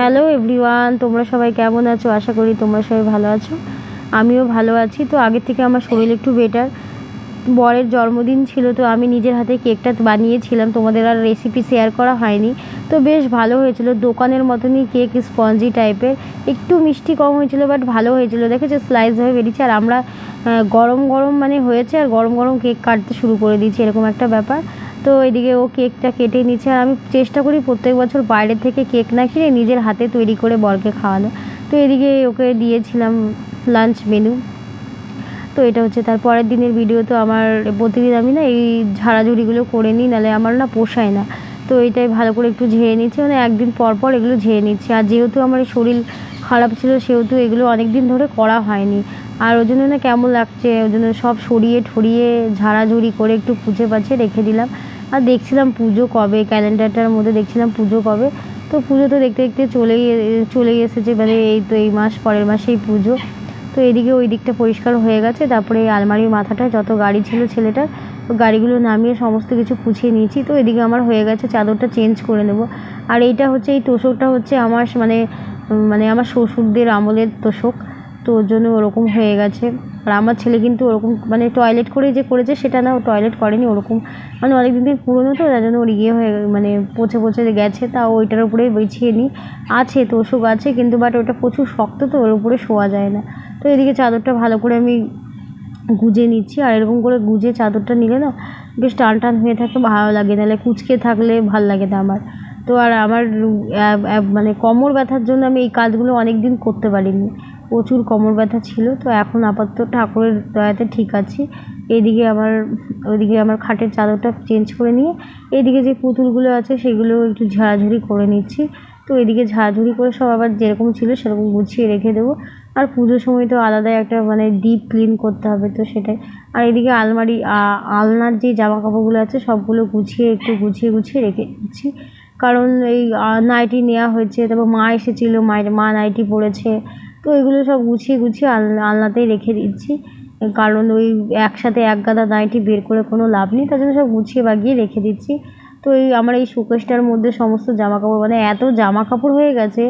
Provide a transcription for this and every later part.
Hello everyone, তোমরা সবাই কেমন আছো? আশা করি তোমরা সবাই ভালো আছো। আমিও ভালো আছি। তো আগের থেকে আমার শরীর একটু বেটার বরের জন্মদিন ছিল, তো আমি নিজের হাতে কেকটা বানিয়েছিলাম। তোমাদের আর রেসিপি শেয়ার করা হয়নি। তো বেশ ভালো হয়েছিল। দোকানের মতনই কেক স্পঞ্জি টাইপের একটু মিষ্টি কম হয়েছিল বাট ভালো হয়েছিল। দেখেছ স্লাইস হয়ে বেরিয়েছে। আর আমরা গরম গরম মানে হয়েছে, আর গরম গরম কেক কাটতে শুরু করে দিয়েছি। এরকম একটা ব্যাপার। তো এদিকে ও কেকটা কেটে নিচ্ছে। আর আমি চেষ্টা করি প্রত্যেক বছর বাইরে থেকে কেক না কিনে নিজের হাতে তৈরি করে বরকে খাওয়ানো। তো এদিকে ওকে দিয়েছিলাম লাঞ্চ মেনু তো এটা হচ্ছে তার পরের দিনের ভিডিও তো আমার প্রতিদিন আমি না এই ঝাড়াঝুড়িগুলো করে নিই নাহলে আমার না পোষায় না। তো এটাই ভালো করে একটু ঝেড়ে নিচ্ছি। মানে একদিন পর পর এগুলো ঝেড়ে নিচ্ছি। আর যেহেতু আমার শরীর খারাপ ছিল, সেহেতু এগুলো অনেক দিন ধরে করা হয়নি। আর ওই জন্য না কেমন লাগছে? ওই জন্য সব সরিয়ে ঠরিয়ে ঝাড়াঝুড়ি করে একটু পুছে পাছে রেখে দিলাম। আর দেখছিলাম পুজো কবে, ক্যালেন্ডারটার মধ্যে দেখছিলাম পুজো কবে। তো পুজো তো দেখতে দেখতে চলেই চলেই এসেছে মানে এই তো এই মাস, পরের মাসেই পুজো। তো এদিকে ওই দিকটা পরিষ্কার হয়ে গেছে, তারপরে এই আলমারির মাথাটা, যত গাড়ি ছিল ছেলেটার, তো গাড়িগুলো নামিয়ে সমস্ত কিছু পুছিয়ে নিয়েছি। তো এদিকে আমার হয়ে গেছে, চাদরটা চেঞ্জ করে নেব। আর এইটা হচ্ছে, এই তোষকটা হচ্ছে আমার মানে মানে আমার শ্বশুরদের আমলের তোষক। তো ওর জন্য ওরকম হয়ে গেছে। আর আমার ছেলে কিন্তু ওরকম মানে টয়লেট করে যে করেছে সেটা না, ও টয়লেট করেনি ওরকম। মানে অনেক দিন পুরোনো তো, তার জন্য ওর ইয়ে হয়ে মানে পচে পচে গেছে, তা ওইটার উপরে বিছিয়ে নিই আছে তো তোষক আছে, কিন্তু বাট ওটা প্রচুর শক্ত তো, ওর উপরে শোয়া যায় না। তো এদিকে চাদরটা ভালো করে আমি গুজে নিচ্ছি, আর এরকম করে গুজে চাদরটা নিলে না বেশ টান টান হয়ে থাকে, ভালো লাগে। নাহলে কুচকে থাকলে ভালো লাগে না আমার। তো আর আমার মানে কোমর ব্যথার জন্য আমি এই কাজগুলো অনেক দিন করতে পারিনি। প্রচুর কোমর ব্যথা ছিল, তো এখন আপাতত ঠাকুরের দয়াতে ঠিক আছি। এদিকে আমার ওইদিকে আমার খাটের চাদরটা চেঞ্জ করে নিয়ে, এদিকে যে পুতুলগুলো আছে সেগুলো একটু ঝাড়াঝুড়ি করে নিচ্ছি। তো এদিকে ঝাড়ঝুড়ি করে সব আবার যেরকম ছিল সেরকম গুছিয়ে রেখে দেবো। আর পুজোর সময় তো আলাদাই একটা মানে ডিপ ক্লিন করতে হবে তো সেটাই। আর এদিকে আলমারি আলনার যে জামা কাপড়গুলো আছে সবগুলো গুছিয়ে, একটু গুছিয়ে গুছিয়ে রেখে দিচ্ছি। কারণ এই নাইটি নেওয়া হয়েছে, তারপর মা এসেছিল, মায়ের, মা নাইটি পরেছে তো এগুলো সব গুছিয়ে গুছিয়ে আলনা আলনাতেই রেখে দিচ্ছি। কারণ ওই একসাথে এক গাদা নাইটি বের করে কোনো লাভ নেই, তার জন্য সব গুছিয়ে বাগিয়ে রেখে দিচ্ছি। তো এই আমার এই শোকেসটার মধ্যে সমস্ত জামা কাপড় মানে এত জামা কাপড় হয়ে গেছে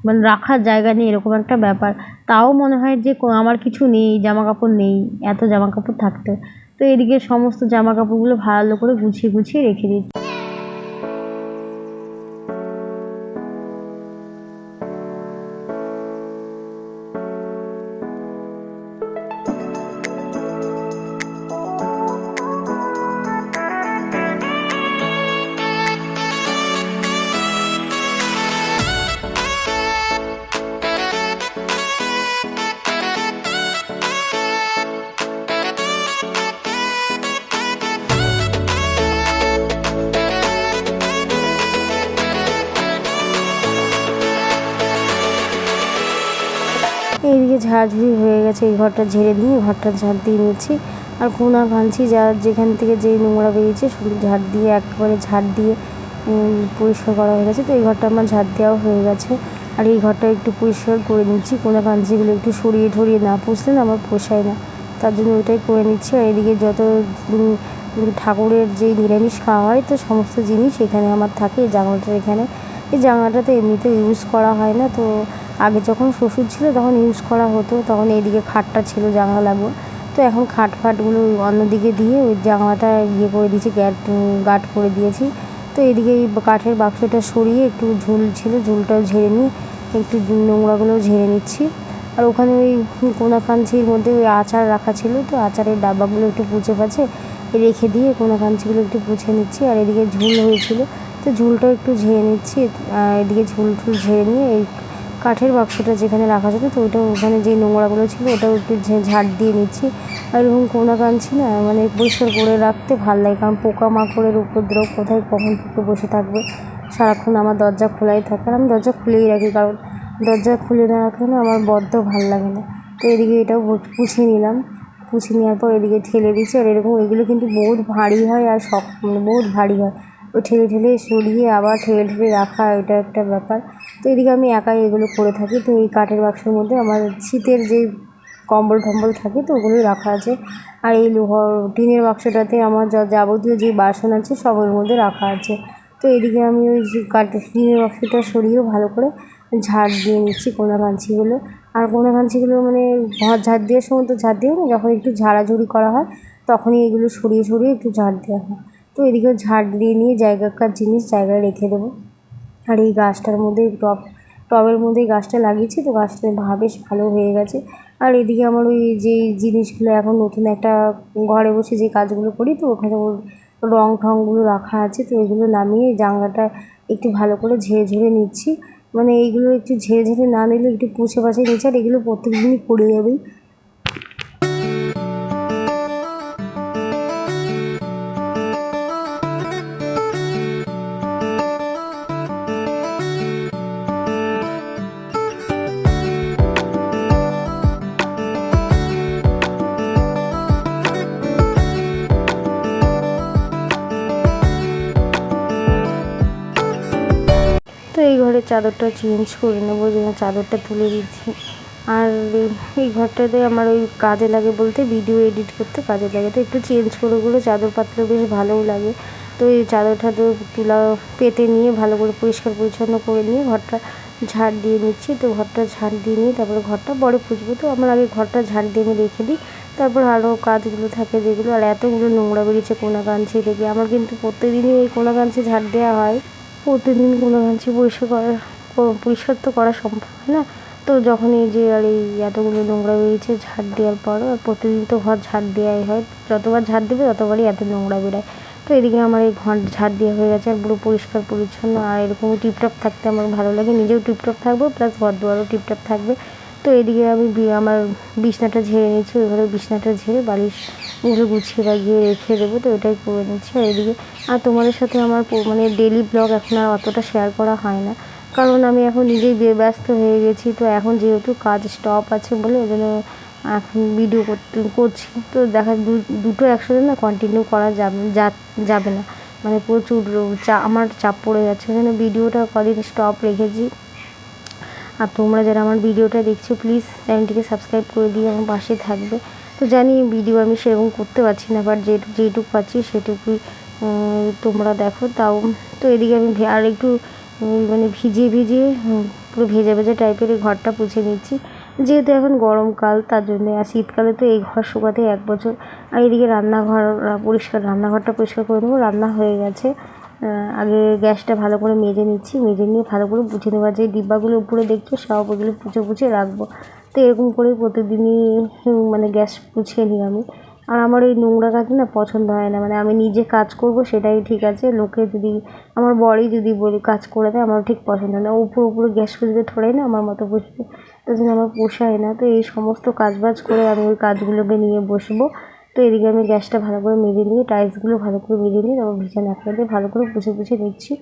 মানে রাখার জায়গা নেই, এরকম একটা ব্যাপার। তাও মনে হয় যে আমার কিছু নেই জামা কাপড় নেই, এত জামা কাপড় থাকতে। তো এদিকে সমস্ত জামা কাপড়গুলো ভালো করে গুছিয়ে গুছিয়ে রেখে দিচ্ছি। এইদিকে ঝাড়ঝুড়ি হয়ে গেছে, এই ঘরটা ঝেড়ে নিয়ে ঘরটা ঝাড় দিয়ে নিচ্ছি। আর কোনা কাঁচি যা যেখান থেকে যেই নোংরা বেরিয়েছে শুধু ঝাড় দিয়ে, একবারে ঝাড় দিয়ে পরিষ্কার করা হয়ে গেছে। তো এই ঘরটা আমার ঝাড় দেওয়া হয়ে গেছে। আর এই ঘরটা একটু পরিষ্কার করে নিচ্ছি। কোনা কাঞ্চিগুলো একটু সরিয়ে ঠরিয়ে না পুষলে না আমার পোষায় না। তার জন্য ওইটাই করে নিচ্ছি। আর এদিকে যত ঠাকুরের যেই নিরামিষ খাওয়া হয়, তো সমস্ত জিনিস এখানে আমার থাকে জানলাটার এখানে। এই জামাটা তো এমনিতে ইউজ করা হয় না, তো আগে যখন শ্বশুর ছিল তখন ইউজ করা হতো, তখন এইদিকে খাটটা ছিল জানলা লাগবে তো এখন খাট ফাটগুলো অন্যদিকে দিয়ে ওই জানলাটা ইয়ে করে দিয়েছি গ্যাট গার্ড করে দিয়েছি। তো এদিকে এই কাঠের বাক্সটা সরিয়ে একটু ঝুল ছিল, ঝুলটাও ঝেড়ে নিয়ে একটু নোংরাগুলোও ঝেড়ে নিচ্ছি। আর ওখানে ওই কোনা কাঞ্চির মধ্যে ওই আচার রাখা ছিল, তো আচারের ডাব্বাগুলো একটু পুচে পাচে রেখে দিয়ে কোনা কাঞ্চিগুলো একটু পুছে নিচ্ছি। আর এদিকে ঝুল হয়েছিল তো ঝুলটাও একটু ঝেড়ে নিচ্ছি। এদিকে ঝুল টুল ঝেড়ে নিয়ে এই কাঠের বাক্সটা যেখানে রাখা ছিল তো ওটা ওখানে যে নোংরাগুলো ছিল, ওটাও একটু ঝাড় দিয়ে নিচ্ছি। আর এরকম কোনা কাঞ্চি না মানে পরিষ্কার করে রাখতে ভালো লাগে, কারণ পোকামাকড়ের উপদ্রব কোথায় কখন থেকে বসে থাকবে? সারাক্ষণ আমার দরজা খোলাই থাকে আর আমি দরজা খুলেই রাখি, কারণ দরজা খুলে না রাখলে না আমার বদ্ধ ভালো লাগে না। তো এদিকে এটাও পুছিয়ে নিলাম। পুছিয়ে নেওয়ার পর এদিকে ঠেলে দিচ্ছি, আর এরকম এগুলো কিন্তু বহুত ভারী হয় আর শক্ত মানে বহুত ভারী হয়। ওই ঠেলে ঠেলে সরিয়ে আবার ঠেলে ঠেলে রাখা, এটা একটা ব্যাপার। তো এদিকে আমি একাই এগুলো করে থাকি। তো এই কাঠের বাক্সের মধ্যে আমার শীতের যে কম্বল টম্বল থাকে, তো ওগুলোই রাখা আছে। আর এই লোহার টিনের বাক্সটাতে আমার যা যাবতীয় যে বাসন আছে, সব ওর মধ্যে রাখা আছে। তো এদিকে আমি ওই যে কাঠের বাক্সটা সরিয়েও ভালো করে ঝাড় দিয়ে নিচ্ছি কোনা কাঞ্চিগুলো আর কোনা কাঞ্চিগুলো মানে ঝাড় দেওয়ার সময় তো ঝাড় না যখন একটু ঝাড়াঝুড়ি করা হয়, তখনই এগুলো সরিয়ে সরিয়ে একটু ঝাড় দেওয়া হয়। তো এদিকে ঝাড় দিয়ে নিয়ে জায়গাকার জিনিস জায়গায় রেখে দেবো। আর এই গাছটার মধ্যে টব, টবের মধ্যে গাছটা লাগিয়েছি, তো গাছটা বেশ ভালো হয়ে গেছে। আর এদিকে আমার ওই যে জিনিসগুলো এখন নতুন একটা ঘরে বসে যে কাজগুলো করি, তো ওখানে ওর রং ঠংগুলো রাখা আছে, তো এগুলো নামিয়ে জানলাটা একটু ভালো করে ঝেড়ে ঝেড়ে নিচ্ছি। মানে এইগুলো একটু ঝেড়ে ঝেড়ে না নিলে একটু পুষে পাশে নিচ্ছে, আর এগুলো প্রত্যেক দিনই করে যাবেই। এই ঘরের চাদরটা চেঞ্জ করে নেব ওই জন্য চাদরটা তুলে দিচ্ছি। আর এই- ঘরটাতে আমার ওই কাজে লাগে বলতে ভিডিও এডিট করতে কাজে লাগে। তো একটু চেঞ্জ করে করে চাদর পাতলে বেশ ভালোও লাগে। তো এই চাদর ঠাদর তুলা পেতে নিয়ে ভালো করে পরিষ্কার পরিচ্ছন্ন করে নিয়ে ঘরটা ঝাড় দিয়ে নিচ্ছি। তো ঘরটা ঝাড় দিয়ে নিয়ে তারপরে ঘরটা পরে পুছবো তো আমার আগে ঘরটা ঝাড় দিয়ে আমি রেখে দিই। তারপর আরও কাজগুলো থাকে যেগুলো, আর এতগুলো নোংরা বেরিয়েছে কোনা কাঞ্চি থেকে আমার কিন্তু প্রত্যেকদিনই এই কোনা কাঞ্চি ঝাড় দেওয়া হয়। প্রতিদিন কোনো কাঞ্চি পরিষ্কার করা পরিষ্কার তো করা সম্ভব হয় না? তো যখন এই যে, আর এই এতগুলো নোংরা বেরিয়েছে, ঝাড় দেওয়ার পরও আর প্রতিদিন তো ঘর ঝাড় দেওয়াই হয়, যতবার ঝাড় দেবে ততবারই এত নোংরা বেরোয়। তো এদিকে আমার এই ঘর ঝাড় দেওয়া হয়ে গেছে, আর পুরো পরিষ্কার, পরিচ্ছন্ন, আর এরকম টিপটপ থাকতে আমার ভালো লাগে। নিজেও টিপটপ থাকব, প্লাস ঘর দুয়ারও টিপটপ থাকবে। তো এদিকে আমি আমার বিছনাটা ঝেড়ে নিচ্ছি ওইভাবে বিছনাটা ঝেড়ে বালিশগুলো গুছিয়ে লাগিয়ে রেখে দেবো, তো এটাই করে নিচ্ছি। আর এদিকে, আর তোমাদের সাথে আমার মানে ডেলি ব্লগ এখন আর অতটা শেয়ার করা হয় না। কারণ আমি এখন নিজেই ব্যস্ত হয়ে গেছি, তো এখন যেহেতু কাজ স্টপ আছে বলে ওই জন্য এখন ভিডিও করতে, করছি। তো দেখা দুটো একসাথে না কন্টিনিউ করা যাবে যাবে না। মানে প্রচুর চা, আমার চাপ পড়ে যাচ্ছে, ওই জন্য ভিডিওটা কদিন স্টপ রেখেছি। আর তোমরা যারা আমার ভিডিওটা দেখছ প্লিজ চ্যানেলটিকে সাবস্ক্রাইব করে দিয়ে আমার পাশে থাকবে। তো জানি ভিডিও আমি সেরকম করতে পারছি না বাট যে যেটুকু পাচ্ছি সেটুকুই তোমরা দেখো। তাও, তো এদিকে আমি আর একটু মানে ভিজিয়ে ভিজিয়ে পুরো ভেজা ভেজা টাইপের এই ঘরটা পুছে নিচ্ছি। যেহেতু এখন গরমকাল তার জন্য, আর শীতকালে তো এই ঘর শুকাতে এক বছর। আর এদিকে রান্নাঘর, পরিষ্কার রান্নাঘরটা পরিষ্কার করে নেব, রান্না হয়ে গেছে। আগে গ্যাসটা ভালো করে মেজে নিচ্ছি, মেজে নিয়ে ভালো করে মুছে নেওয়া যে ডিব্বাগুলো উপরে দেখছ সব ওগুলো পুছে পুছে রাখব। তো এরকম করেই প্রতিদিনই মানে গ্যাস পুছিয়ে নিই আমি। আর আমার ওই নোংরা কাজ না পছন্দ হয় না মানে আমি নিজে কাজ করব সেটাই ঠিক আছে। লোকে যদি, আমার বড়ি যদি বলি কাজ করে দেয় আমার ঠিক পছন্দ না। উপর উপরে গ্যাস পুজতে ধরে না আমার মতো বুঝতে তার জন্য আমার পোষায় না। তো এই সমস্ত কাজবাজ করে আমি ওই কাজগুলোকে নিয়ে বসবো। তো এদিকে আমি গ্যাসটা ভালো করে মেরে নিয়ে, টাইলসগুলো ভালো করে মেরে নিয়ে, তারপর ভিজা ন্যাকড়া দিয়ে ভালো করে বুঝে পুছে নিচ্ছি।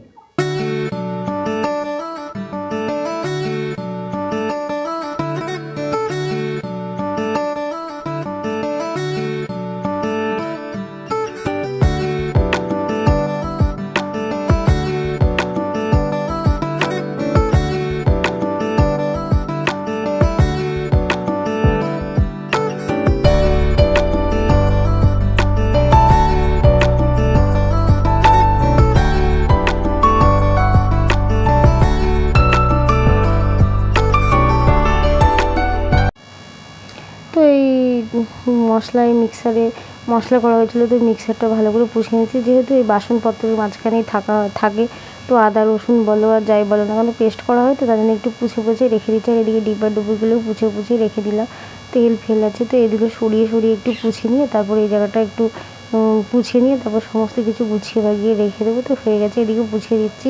মশলায় মিক্সারে মশলা করা হয়েছিল তো মিক্সারটা ভালো করে পুষে নিয়েছি। যেহেতু এই বাসনপত্রের মাঝখানেই থাকা, থাকে, তো আদা, রসুন বলো আর যাই বলো না কেন পেস্ট করা হয় তো তার জন্য একটু পুছে পুছে রেখে দিচ্ছি আর এদিকে ডিব্বা ডুবিগুলো পুছে পুছে রেখে দিলাম। তেল ফেল আছে তো এদিকে সরিয়ে সরিয়ে একটু পুছে নিয়ে তারপর এই জায়গাটা একটু পুছে নিয়ে তারপর সমস্ত কিছু গুছিয়ে বাগিয়ে রেখে দেবো তো হয়ে গেছে এদিকে পুছিয়ে দিচ্ছি।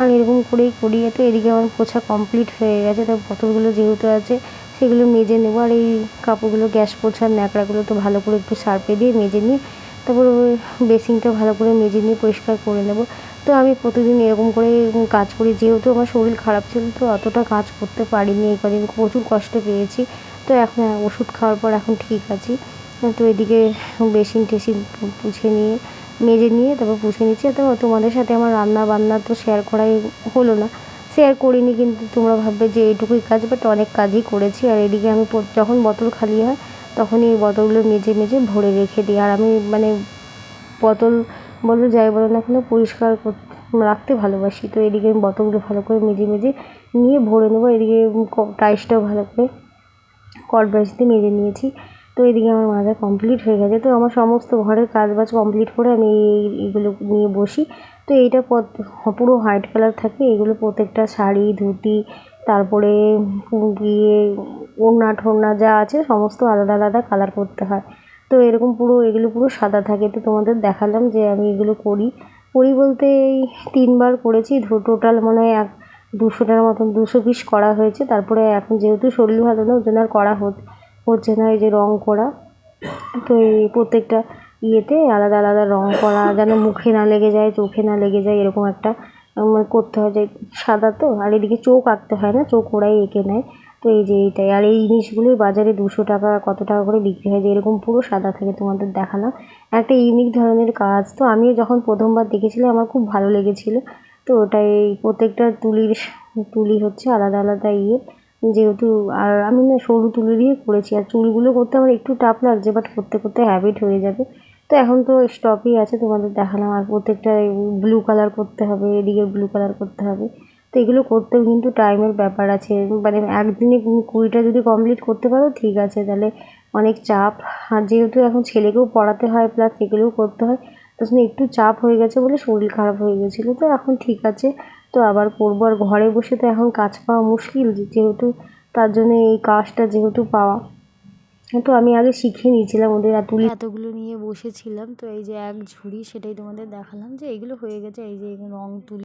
আর এরকম করেই করি তো এদিকে আমার পোছা কমপ্লিট হয়ে গেছে। তো বোতলগুলো যেহেতু আছে সেগুলো মেজে নেব। আর এই কাপড়গুলো, গ্যাস পোছার ন্যাকড়াগুলো তো ভালো করে একটু সার্পে দিয়ে মেজে নিই। তারপর ওই বেসিনটা ভালো করে মেজে নিয়ে পরিষ্কার করে নেব। তো আমি প্রতিদিন এরকম করে কাজ করি। যেহেতু আমার শরীর খারাপ ছিল, তো অতটা কাজ করতে পারিনি এই কদিন। প্রচুর কষ্ট পেয়েছি। তো এখন ওষুধ খাওয়ার পর এখন ঠিক আছি। তো এদিকে বেসিন টেসিন পুছে নিয়ে, মেজে নিয়ে তারপর পুছে নিচ্ছি। তো তোমাদের সাথে আমার রান্না বান্না তো শেয়ার করাই হলো না। শেয়ার করিনি, কিন্তু তোমরা ভাববে যে এইটুকুই কাজ বাট অনেক কাজই করেছি। আর এদিকে আমি যখন বোতল খালি হয়, তখনই এই বোতলগুলো মেজে মেজে ভরে রেখে দিই। আর আমি মানে বোতল বলো, যাই বলো না কেন, পরিষ্কার রাখতে ভালোবাসি। তো এদিকে আমি বোতলগুলো ভালো করে মেজে মেজে নিয়ে ভরে নেব। এদিকে টাইসটাও ভালো করে কট ব্রাশ মেজে নিয়েছি। তো এদিকে আমার মাজা কমপ্লিট হয়ে গেছে। তো আমার সমস্ত ঘরের কাজ বাজ কমপ্লিট করে আমি এই এইগুলো নিয়ে বসি। তো এইটা পত- পুরো হোয়াইট কালার থাকে। এগুলো প্রত্যেকটা শাড়ি, ধুতি, তারপরে গিয়ে ওড়না ঠোড়না যা আছে, সমস্ত আলাদা আলাদা কালার করতে হয়। তো এরকম পুরো, এগুলো পুরো সাদা থাকে। তো তোমাদের দেখালাম যে আমি এগুলো করি। করি বলতে এই তিনবার করেছি। টোটাল মনে হয় এক, দুশোটার মতন, দুশো পিস করা হয়েছে। তারপরে এখন যেহেতু শরীর ভালো না, ওই জন্য আর করা হচ্ছে না এই যে রং করা। তো এই প্রত্যেকটা ইয়েতে আলাদা আলাদা রং করা যেন মুখে না লেগে যায় চোখে না লেগে যায় এরকম একটা উম, করতে হয় যে সাদা তো আর এদিকে চোখ আঁকতে হয় না চোখ ওরাই এঁকে নেয়। তো এই যে এইটাই আর এই জিনিসগুলোই বাজারে দুশো টাকা কত টাকা করে বিক্রি হয় যে এরকম পুরো সাদা থেকে তোমাদের দেখালাম। একটা ইউনিক ধরনের কাজ তো আমিও যখন প্রথমবার দেখেছিলাম আমার খুব ভালো লেগেছিলো। তো ওটাই প্রত্যেকটা তুলির তুলি হচ্ছে আলাদা আলাদা ইয়ে। যেহেতু আর আমি না সরু তুলি দিয়ে করেছি আর চুলগুলো করতে আমার একটু টাফ লাগছে বাট করতে করতে হ্যাবিট হয়ে যাবে। তো এখন তো স্টপই আছে, তোমাদের দেখালাম। আর প্রত্যেকটা ব্লু কালার করতে হবে, এদিকে ব্লু কালার করতে হবে। তো এগুলো করতেও কিন্তু টাইমের ব্যাপার আছে। মানে একদিনে কুড়িটা যদি কমপ্লিট করতে পারো, ঠিক আছে। তাহলে অনেক চাপ। আর যেহেতু এখন ছেলেকেও পড়াতে হয় প্লাস এগুলোও করতে হয়, তো জন্য একটু চাপ হয়ে গেছে বলে শরীর খারাপ হয়ে গেছিল। তো এখন ঠিক আছে। তো আবার করব। আর ঘরে বসে তো এখন কাজ পাওয়া মুশকিল, যেহেতু তার জন্য এই কাজটা যেহেতু পাওয়া। তো আমি আগে শিখে নিয়েছিলাম ওদের তুলি এতগুলো নিয়ে বসেছিলাম, তো এই যে এক ঝুড়ি সেটাই তোমাদের দেখালাম যে এইগুলো হয়ে গেছে, এই যে রং তুলি